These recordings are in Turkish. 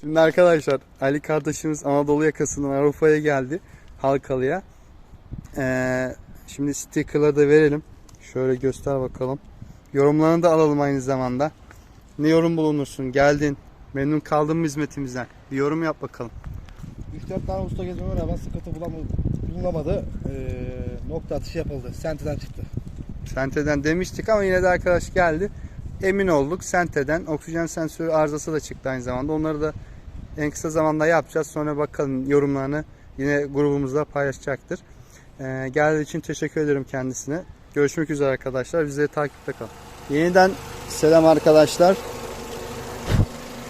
Şimdi arkadaşlar Ali kardeşimiz Anadolu yakasından Avrupa'ya geldi. Halkalı'ya. Ee, şimdi sticker'ları da verelim. Şöyle göster bakalım. Yorumlarını da alalım aynı zamanda. Ne yorum bulunursun? Geldin. Memnun kaldın mı hizmetimizden? Bir yorum yap bakalım. 3-4 tane usta gezmeme rağmen sıkıntı bulamadı, bulunamadı. Ee, nokta atışı yapıldı. Sente'den çıktı. Sente'den demiştik ama yine de arkadaş geldi. Emin olduk. Sente'den oksijen sensörü arızası da çıktı aynı zamanda. Onları da en kısa zamanda yapacağız. Sonra bakalım yorumlarını yine grubumuzda paylaşacaktır. Ee, geldiği için teşekkür ederim kendisine. Görüşmek üzere arkadaşlar. Bizleri takipte kalın. Yeniden selam arkadaşlar.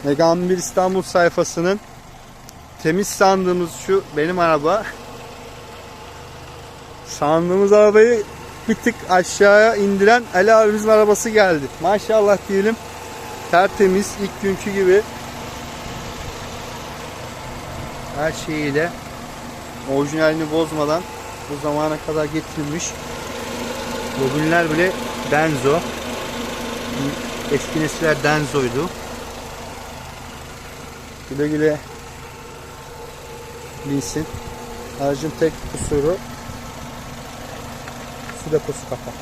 Megan 1 İstanbul sayfasının temiz sandığımız şu benim araba. Sandığımız arabayı bir tık aşağıya indiren Ali abimizin arabası geldi. Maşallah diyelim. Tertemiz ilk günkü gibi. Her şeyiyle orijinalini bozmadan bu zamana kadar getirilmiş. Bugünler bile Denzo. Eski nesiller Denzo'ydu. Güle güle binsin. Aracın tek kusuru depois aku